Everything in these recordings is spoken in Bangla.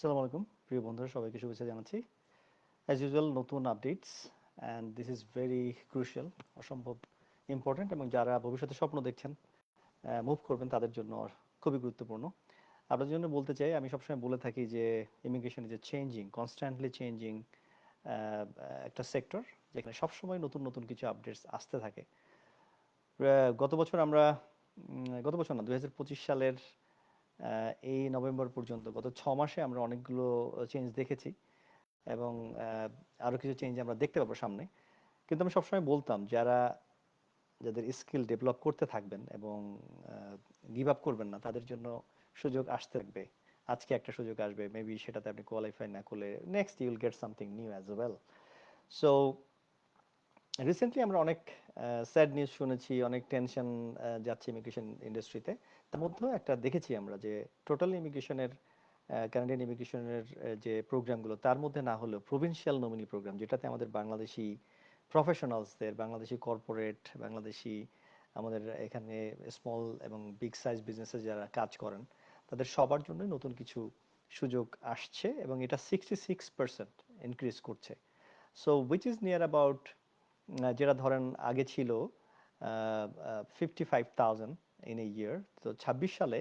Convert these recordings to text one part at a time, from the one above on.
আসসালামু আলাইকুম। প্রিয় বন্ধুরা, সবাইকে শুভেচ্ছা জানাচ্ছি। অ্যাজ ইউজুয়াল নতুন updates and this is very crucial অসম্ভব ইম্পর্ট্যান্ট এবং যারা ভবিষ্যতে স্বপ্ন দেখছেন মুভ করবেন, তাদের জন্য খুবই গুরুত্বপূর্ণ। আপনাদের জন্য বলতে চাই, আমি সবসময় বলে থাকি যে immigration is a changing constantly changing একটা সেক্টর যেখানে সবসময় নতুন নতুন কিছু আপডেটস আসতে থাকে। গত বছর আমরা গত বছর না, দুই হাজার পঁচিশ সালের এই নভেম্বর পর্যন্ত, গত ছ মাসে আমরা অনেকগুলো চেঞ্জ দেখেছি এবং আরও কিছু চেঞ্জ আমরা দেখতে পাবো সামনে। কিন্তু আমি সবসময় বলতাম, যারা, যাদের স্কিল ডেভেলপ করতে থাকবেন এবং গিভ আপ করবেন না, তাদের জন্য সুযোগ আসতে থাকবে। আজকে একটা সুযোগ আসবে মেবি সেটাতে আপনি কোয়ালিফাই না করলে next you'll get something new as well so recently আমরা অনেক স্যাড নিউজ শুনেছি, অনেক টেনশন যাচ্ছে ইমিগ্রেশন ইন্ডাস্ট্রিতে তার মধ্যেও একটা দেখেছি আমরা যে টোটাল ইমিগ্রেশনের কানাডিয়ান ইমিগ্রেশনের যে প্রোগ্রামগুলো তার মধ্যে না হলেও প্রভিন্সিয়াল নমিনি প্রোগ্রাম যেটাতে আমাদের বাংলাদেশি প্রফেশনালসদের বাংলাদেশি কর্পোরেট বাংলাদেশি আমাদের এখানে স্মল এবং বিগ সাইজ বিজনেসে যারা কাজ করেন, তাদের সবার জন্য নতুন কিছু সুযোগ আসছে এবং এটা সিক্সটি সিক্স পার্সেন্ট ইনক্রিজ করছে। So which is near about যেটা ধরেন আগে ছিল fifty five thousand in a year তো ছাব্বিশ সালে,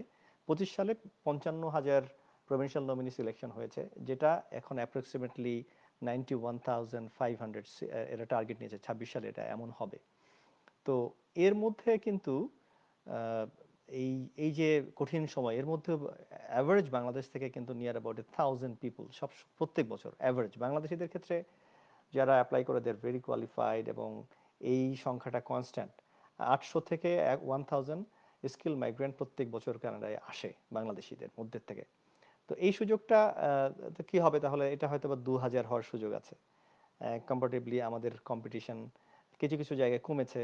পঁচিশ সালে পঞ্চান্ন হাজার প্রভিন্সিয়াল নমিনি সিলেকশন হয়েছে, যেটা এখন approximately ninety one thousand five hundred এটা টার্গেট নিয়েছে। ছাব্বিশ সালে এটা এমন হবে। তো এর মধ্যে কিন্তু এই এই যে কঠিন সময়, এর মধ্যে অ্যাভারেজ বাংলাদেশ থেকে কিন্তু near about a thousand people সব, প্রত্যেক বছর অ্যাভারেজ বাংলাদেশিদের ক্ষেত্রে যারা অ্যাপ্লাই করে দের ভেরি কোয়ালিফাইড এবং এই সংখ্যাটা কনস্ট্যান্ট আটশো থেকে এক ওয়ান থাউজেন্ড স্কিল মাইগ্রেন্ট প্রত্যেক বছর কানাডায় আসে বাংলাদেশিদের মধ্যে থেকে। তো এই সুযোগটা কি হবে তাহলে? এটা হয়তো বা দু হাজার হওয়ার সুযোগ আছে। কম্পারেটিভলি আমাদের কম্পিটিশন কিছু কিছু জায়গায় কমেছে,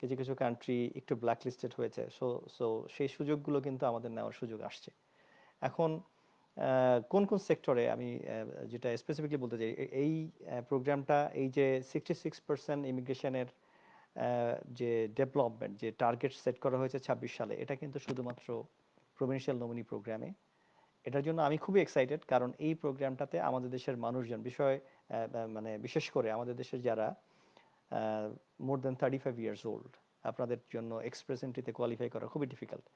কিছু কিছু কান্ট্রি একটু ব্ল্যাক লিস্টেড হয়েছে। সো সো সেই সুযোগগুলো কিন্তু আমাদের নেওয়ার সুযোগ আসছে। এখন কোন কোন সেক্টরে আমি যেটা স্পেসিফিকলি বলতে চাই এই প্রোগ্রামটা এই যে সিক্সটি সিক্স পার্সেন্ট ইমিগ্রেশনের যে ডেভেলপমেন্ট যে টার্গেট সেট করা হয়েছে ছাব্বিশ সালে, এটা কিন্তু শুধুমাত্র প্রভিনশিয়াল নমিনি প্রোগ্রামে এটার জন্য আমি খুবই এক্সাইটেড কারণ এই প্রোগ্রামটাতে আমাদের দেশের মানুষজন, বিষয় মানে বিশেষ করে আমাদের দেশের যারা more than thirty five years old আপনাদের জন্য এক্সপ্রেস এন্ট্রিতে কোয়ালিফাই করা খুবই ডিফিকাল্ট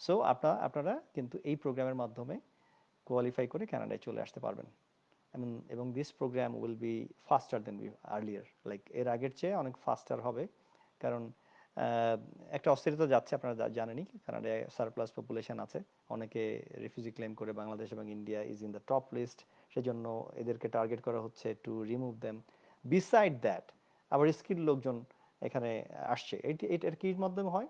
সো আপনারা আপনারা কিন্তু এই প্রোগ্রামের মাধ্যমে কোয়ালিফাই করে কানাডায় চলে আসতে পারবেন। এবং এবং this programme will be faster than earlier like এর আগের চেয়ে অনেক ফাস্টার হবে। কারণ একটা অস্থিরতা যাচ্ছে, আপনারা জানেনই কানাডায় সারপ্লাস পপুলেশন আছে। অনেকে রিফিউজি ক্লেম করে বাংলাদেশ এবং India is in the top list সেজন্য এদেরকে টার্গেট করা হচ্ছে to remove them beside that আবার স্কিল লোকজন এখানে আসছে। এটি এটার কি মাধ্যমে হয়?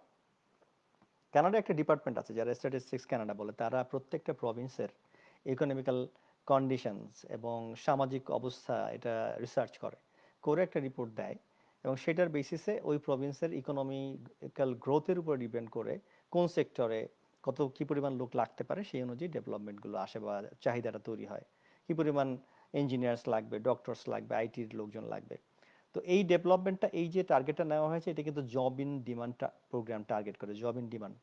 কানাডা একটা ডিপার্টমেন্ট আছে, যারা স্ট্যাটিস্টিক্স কানাডা বলে। তারা প্রত্যেকটা প্রভিন্সের ইকোনমিক্যাল কন্ডিশনস এবং সামাজিক অবস্থা এটা রিসার্চ করে করে একটা রিপোর্ট দেয় এবং সেটার বেসিসে ওই প্রভিন্সের ইকোনমিক্যাল গ্রোথের উপর ডিপেন্ড করে কোন সেক্টরে কত, কি পরিমাণ লোক লাগতে পারে সেই অনুযায়ী ডেভেলপমেন্টগুলো আসে বা চাহিদাটা তৈরি হয়। কি পরিমাণ ইঞ্জিনিয়ার্স লাগবে ডক্টরস লাগবে আইটির লোকজন লাগবে। তো এই ডেভেলপমেন্টটা এই যে টার্গেটটা নেওয়া হয়েছে, এটা কিন্তু job in demand programme target করে জব ইন ডিমান্ড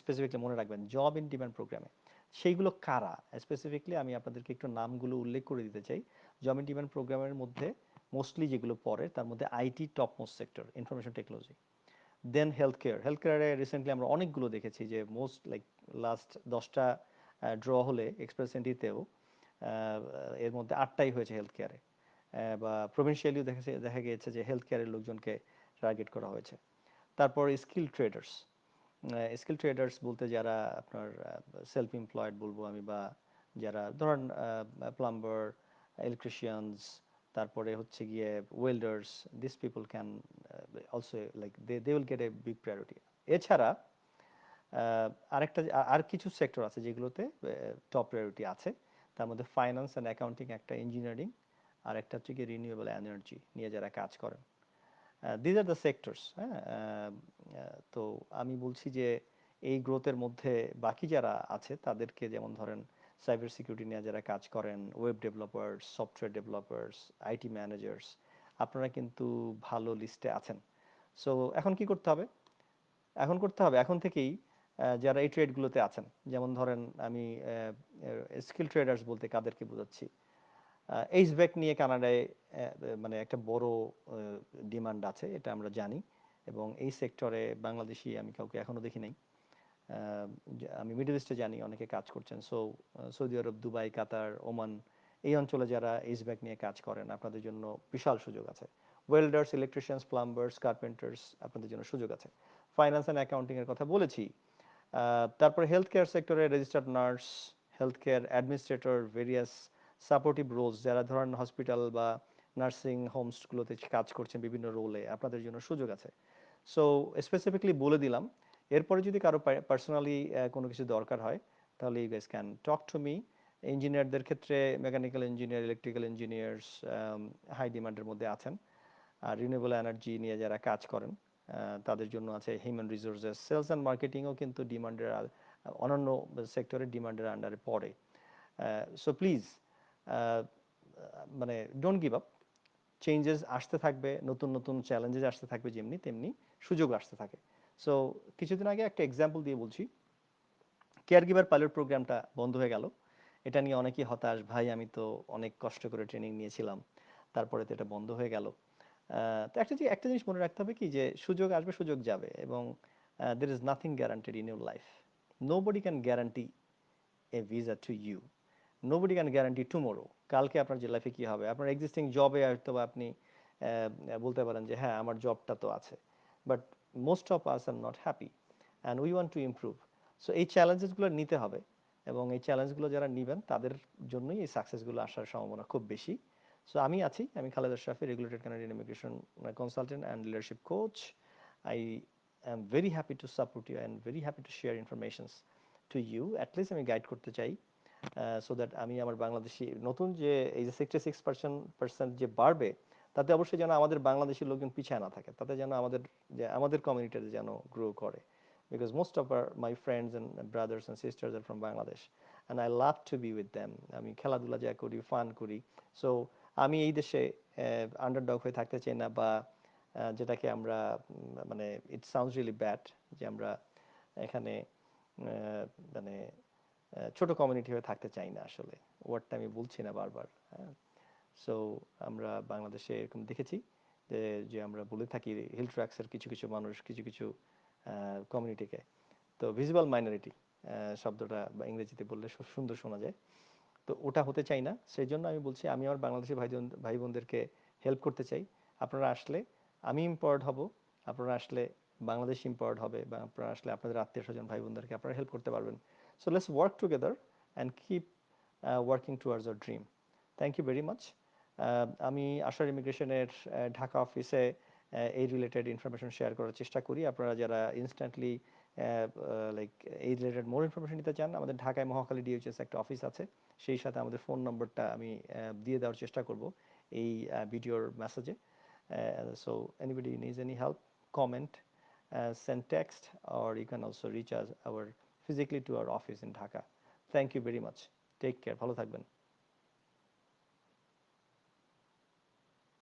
স্পেসিফিকলি মনে রাখবেন জব ইন ডিমান্ড প্রোগ্রামে সেইগুলো কারা? স্পেসিফিকলি আমি আপনাদেরকে একটু নামগুলো উল্লেখ করে দিতে চাই। জব ইন ডিমান্ড প্রোগ্রামের মধ্যে মোস্টলি যেগুলো পড়ে, তার মধ্যে IT top most sector information technology then health care health কেয়ারে রিসেন্টলি আমরা অনেকগুলো দেখেছি যে মোস্ট লাইক লাস্ট দশটা ড্র হলে এক্সপ্রেস এন্ট্রিতেও এর মধ্যে আটটাই হয়েছে হেলথ কেয়ারে বা প্রভিন্সিয়ালিও দেখেছে দেখা গিয়েছে যে হেলথ কেয়ারের লোকজনকে টার্গেট করা হয়েছে। তারপর স্কিল ট্রেডার্স স্কিল ট্রেডার্স বলতে যারা আপনার সেলফ এমপ্লয়েড বলব আমি বা যারা, ধরেন প্লাম্বার ইলেকট্রিশিয়ানস তারপরে হচ্ছে গিয়ে welders this people can also like they they will get a big priority এছাড়া আরেকটা আর কিছু সেক্টর আছে যেগুলোতে টপ প্রায়োরিটি আছে। তার মধ্যে ফাইন্যান্স অ্যান্ড অ্যাকাউন্টিং একটা ইঞ্জিনিয়ারিং আর একটা হচ্ছে কি রিনিউয়েবল এনার্জি নিয়ে যারা কাজ করেন। দিজ আর দ্য সেক্টরস হ্যাঁ? তো আমি বলছি যে এই গ্রোথের মধ্যে বাকি যারা আছে, তাদেরকে যেমন ধরেন সাইবার সিকিউরিটি নিয়ে যারা কাজ করেন web developers software developers IT managers আপনারা কিন্তু ভালো লিস্টে আছেন। সো এখন কি করতে হবে? এখন করতে হবে, এখন থেকেই যারা এই ট্রেডগুলোতে আছেন, যেমন ধরেন আমি স্কিল ট্রেডার্স বলতে কাদেরকে বোঝাচ্ছি। এইচ ব্যাক নিয়ে কানাডায় মানে একটা বড় ডিমান্ড আছে, এটা আমরা জানি। এবং এই সেক্টরে বাংলাদেশি আমি কাউকে এখনও দেখি নাই। আমি মিডল ইস্টে জানি, অনেকে কাজ করছেন। So Saudi Arab, Dubai, Qatar, Oman, এই অঞ্চলে যারা এইচ ব্যাক নিয়ে কাজ করেন, আপনাদের জন্য বিশাল সুযোগ আছে। ওয়েল্ডার্স, ইলেকট্রিশিয়ানস, প্লাম্বার্স, কার্পেন্টার্স, আপনাদের জন্য সুযোগ আছে। ফাইন্যান্স অ্যান্ড অ্যাকাউন্টিং এর কথা বলেছি। তারপর হেলথ কেয়ার সেক্টরে registered nurse, health care administrator, various supportive roles যারা ধরেন হসপিটাল বা নার্সিং হোমসগুলোতে কাজ করছেন বিভিন্ন রোলে আপনাদের জন্য সুযোগ আছে। সো স্পেসিফিকলি বলে দিলাম, এরপরে যদি কারও পার্সোনালি কোনো কিছু দরকার হয়, তাহলে you guys can talk to me ইঞ্জিনিয়ারদের ক্ষেত্রে mechanical engineer electrical engineers high ডিমান্ডের মধ্যে আছেন। আর রিনিউয়েবল এনার্জি নিয়ে যারা কাজ করেন তাদের জন্য আছে হিউম্যান রিসোর্সেস সেলস অ্যান্ড মার্কেটিংও কিন্তু ডিমান্ডের অন্যান্য সেক্টরের ডিমান্ডের আন্ডারে পড়ে। সো প্লিজ মানে ডোন্ট গিভ আপ চেঞ্জেস আসতে থাকবে, নতুন নতুন চ্যালেঞ্জেস আসতে থাকবে যেমনি তেমনি সুযোগ আসতে থাকে। সো কিছুদিন আগে একটা এক্সাম্পল দিয়ে বলছি। কেয়ার গিভার পাইলট প্রোগ্রামটা বন্ধ হয়ে গেল। এটা নিয়ে অনেকেই হতাশ, ভাই, আমি তো অনেক কষ্ট করে ট্রেনিং নিয়েছিলাম। তারপরে তো এটা বন্ধ হয়ে গেল। তো একটা একটা জিনিস মনে রাখতে হবে কি, যে সুযোগ আসবে, সুযোগ যাবে এবং there is nothing guaranteed in your life nobody can guarantee a visa to you nobody can guarantee tomorrow কালকে আপনার যে লাইফে কী হবে? আপনার এক্সিস্টিং জবে হয়তো আপনি বলতে পারেন যে হ্যাঁ আমার জবটা তো আছে। But most of us are not happy and we want to improve so এই চ্যালেঞ্জেসগুলো নিতে হবে এবং এই চ্যালেঞ্জগুলো যারা নেবেন, তাদের জন্যই এই সাকসেসগুলো আসার সম্ভাবনা খুব বেশি। সো আমি আছি, আমি Khaled Ashrafi regulated Canadian immigration consultant and leadership coach I am very happy to support you and very happy to share informations to you at least আমি গাইড করতে চাই। সো দ্যাট আমি আমার বাংলাদেশি নতুন যে এই যে সিক্সটি সিক্স পার্সেন্ট পার্সেন্ট যে বাড়বে, তাতে অবশ্যই যেন আমাদের বাংলাদেশি লোকজন পিছিয়ে না থাকে, তাতে যেন আমাদের যে আমাদের কমিউনিটিতে যেন গ্রো করে। Because most of our my friends and brothers and sisters are from Bangladesh and I love to be with them আমি খেলাধুলা যা করি ফান করি। সো আমি এই দেশে আন্ডারডগ হয়ে থাকতে চাই না, বা যেটাকে আমরা মানে ইট সাউন্ডস রিয়েলি ব্যাড যে আমরা এখানে মানে ছোট কমিউনিটি হয়ে থাকতে চাই না আসলে। ওয়ার্ডটা আমি বলছি না বারবার হ্যাঁ? সো আমরা বাংলাদেশে এরকম দেখেছি যে আমরা বলে থাকি হিল ট্র্যাক্সের কিছু কিছু মানুষ, কিছু কিছু কমিউনিটিকে তো ভিজিবল মাইনরিটি শব্দটা বা ইংরেজিতে বললে সুন্দর শোনা যায়। তো ওটা হতে চাই না। সেই জন্য আমি বলছি, আমি আমার বাংলাদেশি ভাই ভাই বোনদেরকে হেল্প করতে চাই। আপনারা আসলে, আমি ইম্পাওয়ার্ড হব, আপনারা আসলে বাংলাদেশ ইম্পাওয়ার্ড হবে বা আপনারা আসলে আপনাদের আত্মীয় স্বজন ভাই বোনদেরকে আপনারা হেল্প করতে পারবেন। So let's work together and keep working towards our dream thank you very much আমি আশার ইমিগ্রেশনের ঢাকা অফিসে এই রিলেটেড ইনফরমেশন শেয়ার করার চেষ্টা করি। আপনারা যারা ইনস্ট্যান্টলি লাইক এই রিলেটেড মোর ইনফরমেশন নিতে চান, আমাদের ঢাকায় মহাখালী ডিএইচএস একটা অফিস আছে। সেই সাথে আমাদের ফোন নম্বরটা আমি দিয়ে দেওয়ার চেষ্টা করব এই ভিডিওর মেসেজে so anybody needs any help comment text, or you can also reach us, our physically to our office in Dhaka. Thank you very much. Take care. ভালো থাকবেন